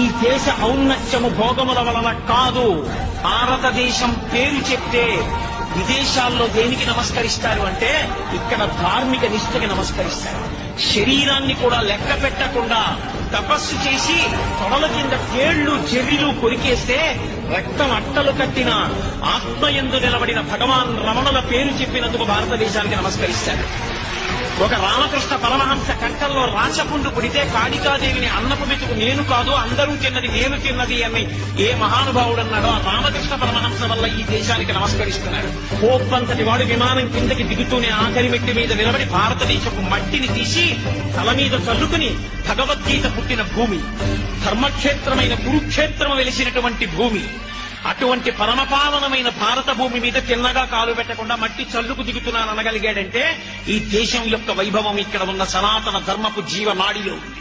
ఈ దేశ ఔన్నత్యము భోగముల వలన కాదు. భారతదేశం పేరు చెప్తే విదేశాల్లో దేనికి నమస్కరిస్తారు అంటే ఇక్కడ ధార్మిక నిష్ఠకి నమస్కరిస్తారు. శరీరాన్ని కూడా లెక్క పెట్టకుండా తపస్సు చేసి తొడల కింద తేళ్ళు చెర్రిలు కొరికేస్తే రక్తం అట్టలు కట్టిన ఆత్మయందు నిలబడిన భగవాన్ రమణుల పేరు చెప్పినందుకు భారతదేశానికి నమస్కరిస్తారు. ఒక రామకృష్ణ పరమహంస కంఠంలో రాచపుండు పుడితే కాళికాదేవిని అన్నపు మెతుకు నేను కాదు అందరూ తిన్నది నేను తిన్నది అని ఏ మహానుభావుడు అన్నాడో ఆ రామకృష్ణ పరమహంస వల్ల ఈ దేశానికి నమస్కరిస్తున్నాడు. పోప్పంతటి వాడు విమానం కిందకి దిగుతూనే ఆఖరి మెట్టి మీద నిలబడి భారతదేశపు మట్టిని తీసి తల మీద చల్లుకుని భగవద్గీత పుట్టిన భూమి ధర్మక్షేత్రమైన కురుక్షేత్రం వెలిసినటువంటి భూమి. అటువంటి పరమపావనమైన భారత భూమి మీద తిన్నగా కాలు పెట్టకుండా మట్టి చల్లుకు దిగుతున్నాను అనగలిగాడంటే ఈ దేశం యొక్క వైభవం ఇక్కడ ఉన్న సనాతన ధర్మపు జీవనాడిలో ఉంది.